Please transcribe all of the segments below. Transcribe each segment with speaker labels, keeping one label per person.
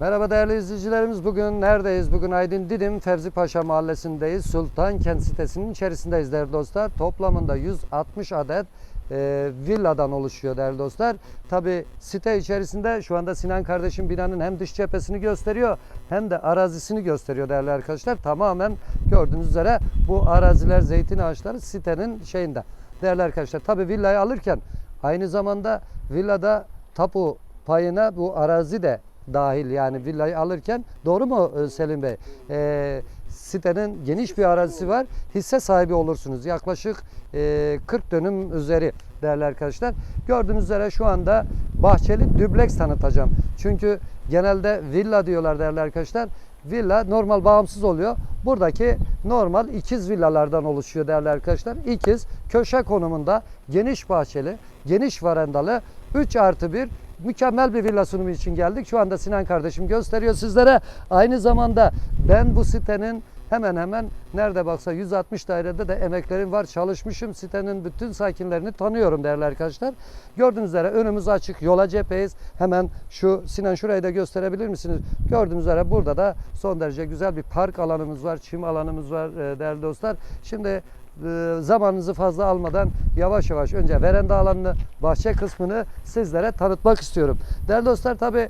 Speaker 1: Merhaba değerli izleyicilerimiz. Bugün neredeyiz? Bugün Aydın Didim Fevzi Paşa Mahallesi'ndeyiz. Sultan Kent sitesinin içerisindeyiz değerli dostlar. Toplamında 160 adet e, villadan oluşuyor değerli dostlar. Tabi site içerisinde şu anda Sinan kardeşim binanın hem dış cephesini gösteriyor hem de arazisini gösteriyor değerli arkadaşlar. Tamamen gördüğünüz üzere bu araziler zeytin ağaçları sitenin şeyinde. Değerli arkadaşlar tabi villayı alırken aynı zamanda villada tapu payına bu arazi de dahil yani villayı alırken doğru mu e, Selim Bey? E, sitenin geniş bir arazisi var. Hisse sahibi olursunuz. Yaklaşık e, 40 dönüm üzeri değerli arkadaşlar. Gördüğünüz üzere şu anda bahçeli dübleks tanıtacağım. Çünkü genelde villa diyorlar değerli arkadaşlar. Villa normal bağımsız oluyor. Buradaki normal ikiz villalardan oluşuyor değerli arkadaşlar. İkiz köşe konumunda geniş bahçeli, geniş varandalı 3 artı 1 mükemmel bir villa sunumu için geldik. Şu anda Sinan kardeşim gösteriyor sizlere. Aynı zamanda ben bu sitenin hemen hemen nerede baksa 160 dairede de emeklerim var. Çalışmışım. Sitenin bütün sakinlerini tanıyorum değerli arkadaşlar. Gördüğünüz üzere önümüz açık. Yola cepheyiz. Hemen şu Sinan şurayı da gösterebilir misiniz? Gördüğünüz üzere burada da son derece güzel bir park alanımız var. Çim alanımız var e, değerli dostlar. Şimdi zamanınızı fazla almadan yavaş yavaş önce veranda alanını, bahçe kısmını sizlere tanıtmak istiyorum. Değerli dostlar tabi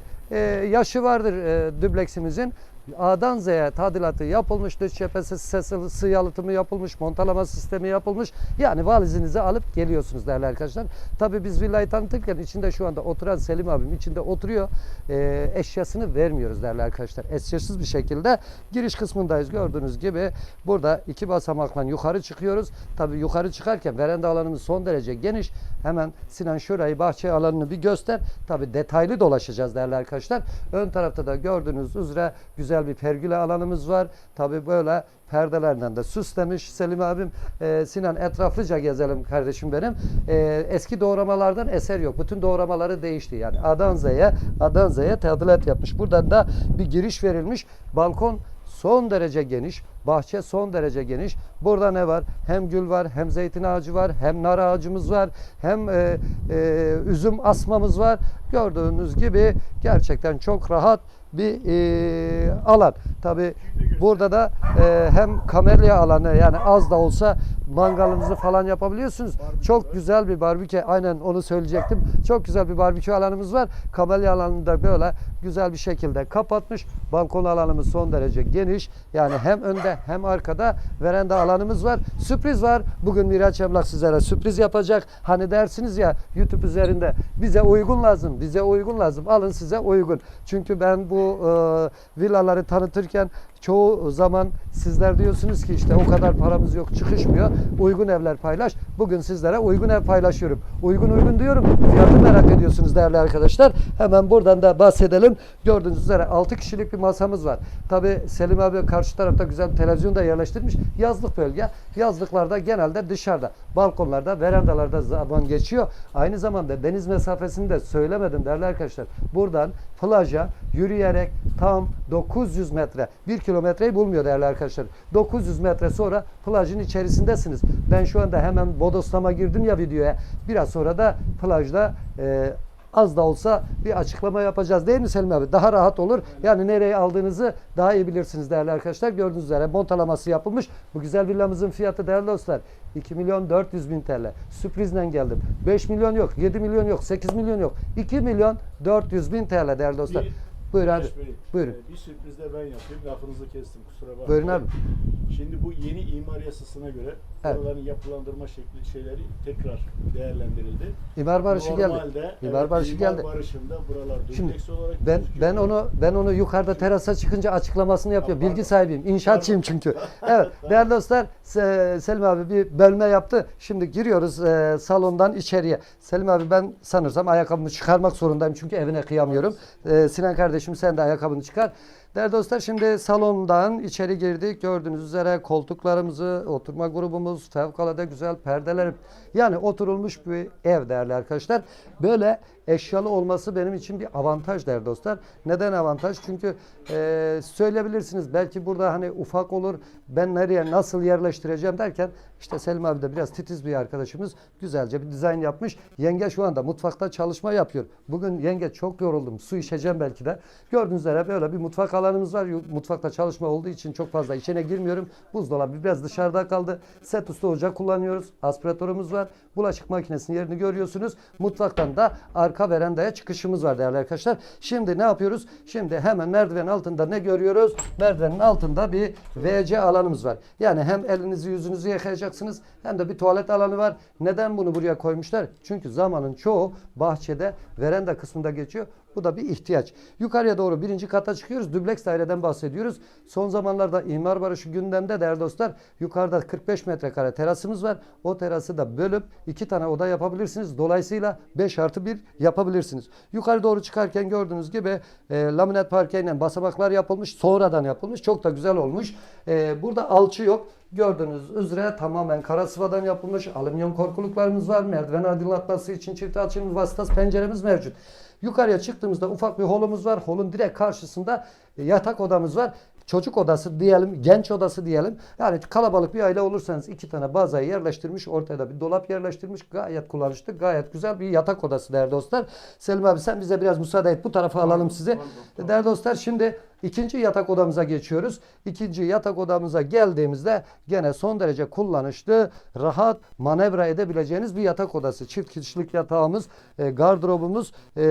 Speaker 1: yaşı vardır e, dübleksimizin. A'dan Z'ye tadilatı yapılmış, dış cephesi sesi, sı yapılmış, montalama sistemi yapılmış. Yani valizinizi alıp geliyorsunuz değerli arkadaşlar. Tabi biz villayı tanıtırken içinde şu anda oturan Selim abim içinde oturuyor. E, eşyasını vermiyoruz değerli arkadaşlar. Eşyasız bir şekilde giriş kısmındayız gördüğünüz gibi. Burada iki basamakla yukarı çıkıyoruz. Tabi yukarı çıkarken veranda alanımız son derece geniş. Hemen Sinan şurayı bahçe alanını bir göster. Tabi detaylı dolaşacağız değerli arkadaşlar. Ön tarafta da gördüğünüz üzere güzel bir pergüle alanımız var. Tabi böyle perdelerden de süslemiş Selim abim. Ee, Sinan etraflıca gezelim kardeşim benim. Ee, eski doğramalardan eser yok. Bütün doğramaları değişti. Yani A'dan Z'ye, A'dan Z'ye tadilat yapmış. Buradan da bir giriş verilmiş. Balkon son derece geniş. Bahçe son derece geniş. Burada ne var? Hem gül var, hem zeytin ağacı var, hem nar ağacımız var, hem e, e, üzüm asmamız var. Gördüğünüz gibi gerçekten çok rahat bir e, alan. Tabi burada da e, hem kamelya alanı yani az da olsa mangalınızı falan yapabiliyorsunuz. Çok güzel bir barbekü aynen onu söyleyecektim. Çok güzel bir barbekü alanımız var. Kamelya alanını da böyle güzel bir şekilde kapatmış. Balkon alanımız son derece geniş. Yani hem önde hem arkada veranda alanımız var. Sürpriz var. Bugün Miraç Emlak sizlere sürpriz yapacak. Hani dersiniz ya YouTube üzerinde bize uygun lazım. Bize uygun lazım. Alın size uygun. Çünkü ben bu e, villaları tanıtırken çoğu zaman sizler diyorsunuz ki işte o kadar paramız yok çıkışmıyor. Uygun evler paylaş. Bugün sizlere uygun ev paylaşıyorum. Uygun uygun diyorum. Fiyatı merak ediyorsunuz değerli arkadaşlar. Hemen buradan da bahsedelim. Gördüğünüz üzere 6 kişilik bir masamız var. Tabi Selim abi karşı tarafta güzel bir televizyon da yerleştirmiş. Yazlık bölge. Yazlıklarda genelde dışarıda. Balkonlarda, verandalarda zaman geçiyor. Aynı zamanda deniz mesafesini de söylemedim değerli arkadaşlar. Buradan plaja yürüyerek tam 900 metre, 1 kilometreyi bulmuyor değerli arkadaşlar. 900 metre sonra plajın içerisindesiniz. Ben şu anda hemen Bodoslama girdim ya videoya. Biraz sonra da plajda e, az da olsa bir açıklama yapacağız değil mi Selim abi? Daha rahat olur. Yani nereye aldığınızı daha iyi bilirsiniz değerli arkadaşlar. Gördüğünüz üzere montalaması yapılmış. Bu güzel villamızın fiyatı değerli dostlar 2 milyon 400 bin TL. Sürprizle geldim. 5 milyon yok, 7 milyon yok, 8 milyon yok. 2 milyon 400 bin TL değerli dostlar.
Speaker 2: Bir-
Speaker 1: Buyur abi.
Speaker 2: Bey,
Speaker 1: Buyurun.
Speaker 2: e, Bir sürpriz de ben yapayım. Lafınızı kestim kusura bakmayın.
Speaker 1: Buyurun abi.
Speaker 2: Şimdi bu yeni imar yasasına göre
Speaker 1: Evet.
Speaker 2: buraların yapılandırma şekli şeyleri tekrar değerlendirildi.
Speaker 1: İmar barışı geldi.
Speaker 2: Normalde,
Speaker 1: İmar
Speaker 2: evet,
Speaker 1: barışı
Speaker 2: imar
Speaker 1: geldi.
Speaker 2: barışında buralar
Speaker 1: Şimdi
Speaker 2: olarak
Speaker 1: Ben ben onu ben onu yukarıda terasa çıkınca açıklamasını yapıyorum.
Speaker 2: Tamam.
Speaker 1: Bilgi sahibiyim. İnşaatçıyım çünkü. Evet değerli dostlar Se- Selim abi bir bölme yaptı. Şimdi giriyoruz e, salondan içeriye. Selim abi ben sanırsam ayakkabımı çıkarmak zorundayım çünkü evine kıyamıyorum. E, Sinan kardeşim sen de ayakkabını çıkar. Değerli dostlar şimdi salondan içeri girdik. Gördüğünüz üzere koltuklarımızı, oturma grubumuz, fevkalade güzel perdeler. Yani oturulmuş bir ev değerli arkadaşlar. Böyle eşyalı olması benim için bir avantaj der dostlar. Neden avantaj? Çünkü e, söyleyebilirsiniz belki burada hani ufak olur ben nereye nasıl yerleştireceğim derken işte Selim abi de biraz titiz bir arkadaşımız güzelce bir dizayn yapmış. Yenge şu anda mutfakta çalışma yapıyor. Bugün yenge çok yoruldum su içeceğim belki de. Gördüğünüz üzere böyle bir mutfak alanımız var. Mutfakta çalışma olduğu için çok fazla içine girmiyorum. Buzdolabı biraz dışarıda kaldı. Set üstü ocak kullanıyoruz. Aspiratörümüz var. Bulaşık makinesinin yerini görüyorsunuz. Mutfaktan da arka verandaya çıkışımız var değerli arkadaşlar. Şimdi ne yapıyoruz? Şimdi hemen merdiven altında ne görüyoruz? Merdivenin altında bir WC alanımız var. Yani hem elinizi yüzünüzü yıkayacaksınız hem de bir tuvalet alanı var. Neden bunu buraya koymuşlar? Çünkü zamanın çoğu bahçede veranda kısmında geçiyor. Bu da bir ihtiyaç. Yukarıya doğru birinci kata çıkıyoruz. Dubleks daireden bahsediyoruz. Son zamanlarda imar barışı gündemde değerli dostlar. Yukarıda 45 metrekare terasımız var. O terası da bölüp iki tane oda yapabilirsiniz. Dolayısıyla 5 artı 1 yapabilirsiniz. Yukarı doğru çıkarken gördüğünüz gibi e, laminat parkeyle basamaklar yapılmış. Sonradan yapılmış. Çok da güzel olmuş. E, burada alçı yok. Gördüğünüz üzere tamamen kara sıvadan yapılmış. Alüminyum korkuluklarımız var. Merdiven aydınlatması için çift açılmış vasıtası penceremiz mevcut. Yukarıya çıktığımızda ufak bir holumuz var. Holun direkt karşısında e, yatak odamız var. Çocuk odası diyelim, genç odası diyelim. Yani kalabalık bir aile olursanız iki tane bazayı yerleştirmiş, ortaya da bir dolap yerleştirmiş. Gayet kullanışlı, gayet güzel bir yatak odası değerli dostlar. Selim abi sen bize biraz müsaade et. Bu tarafa alalım sizi. Değerli dostlar şimdi ikinci yatak odamıza geçiyoruz. İkinci yatak odamıza geldiğimizde gene son derece kullanışlı, rahat manevra edebileceğiniz bir yatak odası. Çift kişilik yatağımız, e, gardırobumuz, e, e,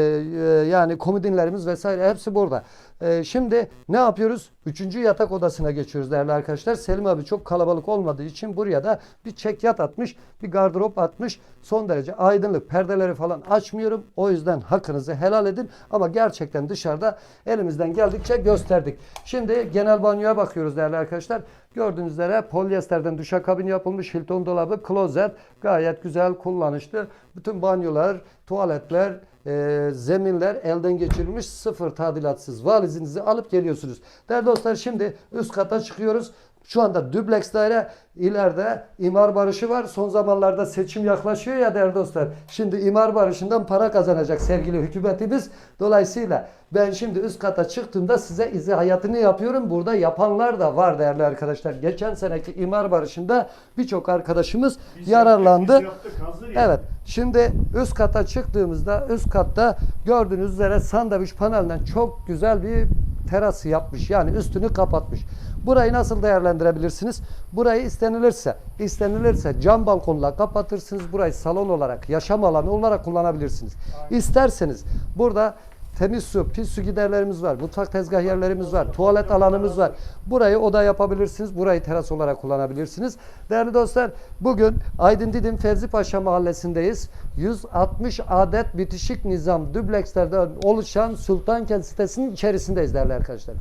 Speaker 1: yani komodinlerimiz vesaire hepsi burada. E, şimdi ne yapıyoruz? Üçüncü yatak odasına geçiyoruz değerli arkadaşlar. Selim abi çok kalabalık olmadığı için buraya da bir çek yat atmış, bir gardırop atmış. Son derece aydınlık perdeleri falan açmıyorum. O yüzden hakkınızı helal edin. Ama gerçekten dışarıda elimizden geldikçe gösterdik. Şimdi genel banyoya bakıyoruz değerli arkadaşlar. Gördüğünüz üzere polyesterden duşakabin yapılmış Hilton dolabı, klozet gayet güzel kullanışlı. Bütün banyolar, tuvaletler, e, zeminler elden geçirilmiş sıfır tadilatsız valizinizi alıp geliyorsunuz. Değerli dostlar şimdi üst kata çıkıyoruz. Şu anda dübleks daire ileride imar barışı var. Son zamanlarda seçim yaklaşıyor ya değerli dostlar. Şimdi imar barışından para kazanacak sevgili hükümetimiz. Dolayısıyla ben şimdi üst kata çıktığımda size izahatını yapıyorum. Burada yapanlar da var değerli arkadaşlar. Geçen seneki imar barışında birçok arkadaşımız
Speaker 2: Biz
Speaker 1: yararlandı.
Speaker 2: yaptık, biz.
Speaker 1: Evet. Şimdi üst kata çıktığımızda üst katta gördüğünüz üzere sandviç panelinden çok güzel bir terası yapmış. Yani üstünü kapatmış. Burayı nasıl değerlendirebilirsiniz? Burayı istenilirse, istenilirse cam balkonla kapatırsınız. Burayı salon olarak, yaşam alanı olarak kullanabilirsiniz. İsterseniz burada temiz su, pis su giderlerimiz var. Mutfak tezgah yerlerimiz var. Tuvalet alanımız var. Burayı oda yapabilirsiniz. Burayı teras olarak kullanabilirsiniz. Değerli dostlar bugün Aydın Didim Fevzi Paşa mahallesindeyiz. 160 adet bitişik nizam düblekslerden oluşan Sultankent sitesinin içerisindeyiz değerli arkadaşlar.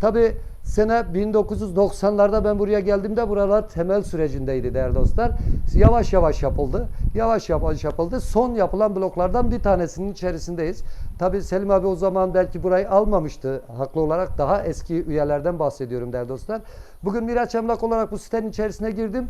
Speaker 1: Tabi sene 1990'larda ben buraya geldiğimde buralar temel sürecindeydi değerli dostlar. Yavaş yavaş yapıldı. Yavaş yavaş yapıldı. Son yapılan bloklardan bir tanesinin içerisindeyiz. Tabi Selim abi o zaman belki burayı almamıştı. Haklı olarak daha eski üyelerden bahsediyorum değerli dostlar. Bugün Miraç Emlak olarak bu sitenin içerisine girdim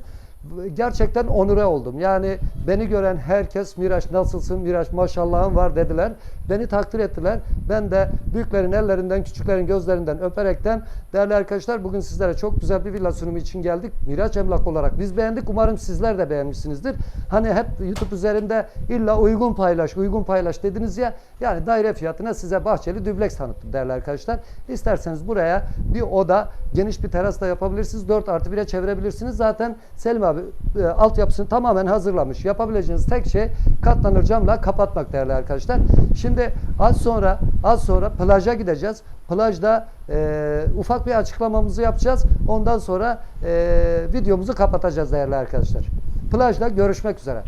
Speaker 1: gerçekten onure oldum. Yani beni gören herkes Miraç nasılsın Miraç maşallahın var dediler. Beni takdir ettiler. Ben de büyüklerin ellerinden küçüklerin gözlerinden öperekten değerli arkadaşlar bugün sizlere çok güzel bir villa sunumu için geldik. Miraç Emlak olarak biz beğendik. Umarım sizler de beğenmişsinizdir. Hani hep YouTube üzerinde illa uygun paylaş, uygun paylaş dediniz ya. Yani daire fiyatına size bahçeli dübleks tanıttım değerli arkadaşlar. İsterseniz buraya bir oda, geniş bir teras da yapabilirsiniz. 4 artı 1'e çevirebilirsiniz. Zaten Selim abi e, altyapısını tamamen hazırlamış. Yapabileceğiniz tek şey katlanır camla kapatmak değerli arkadaşlar. Şimdi az sonra az sonra plaja gideceğiz. Plajda e, ufak bir açıklamamızı yapacağız. Ondan sonra e, videomuzu kapatacağız değerli arkadaşlar. Plajda görüşmek üzere.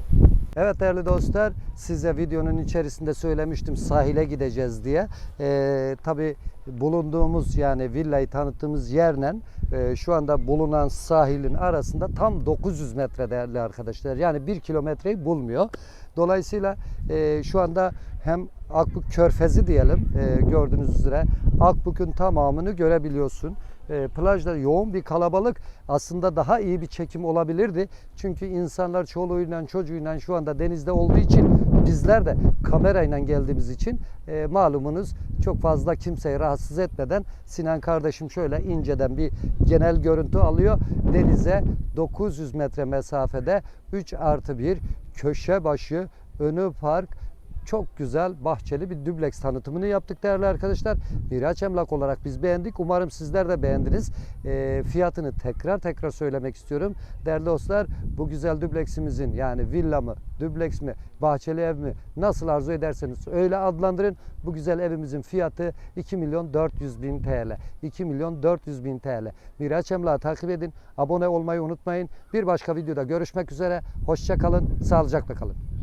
Speaker 1: Evet değerli dostlar size videonun içerisinde söylemiştim sahile gideceğiz diye. Ee, Tabi bulunduğumuz yani villayı tanıttığımız yerle e, şu anda bulunan sahilin arasında tam 900 metre değerli arkadaşlar. Yani 1 kilometreyi bulmuyor. Dolayısıyla e, şu anda hem Akbük Körfezi diyelim e, gördüğünüz üzere Akbük'ün tamamını görebiliyorsun e, plajda yoğun bir kalabalık aslında daha iyi bir çekim olabilirdi. Çünkü insanlar çoluğuyla çocuğuyla şu anda denizde olduğu için bizler de kamerayla geldiğimiz için e, malumunuz çok fazla kimseyi rahatsız etmeden Sinan kardeşim şöyle inceden bir genel görüntü alıyor. Denize 900 metre mesafede 3 artı 1 köşe başı önü park çok güzel bahçeli bir dübleks tanıtımını yaptık değerli arkadaşlar. Miraç Emlak olarak biz beğendik. Umarım sizler de beğendiniz. E, fiyatını tekrar tekrar söylemek istiyorum. Değerli dostlar bu güzel dübleksimizin yani villa mı, dübleks mi, bahçeli ev mi nasıl arzu ederseniz öyle adlandırın. Bu güzel evimizin fiyatı 2 milyon 400 bin TL. 2 milyon 400 bin TL. Miraç Emlak'ı takip edin. Abone olmayı unutmayın. Bir başka videoda görüşmek üzere. Hoşça kalın. Sağlıcakla kalın.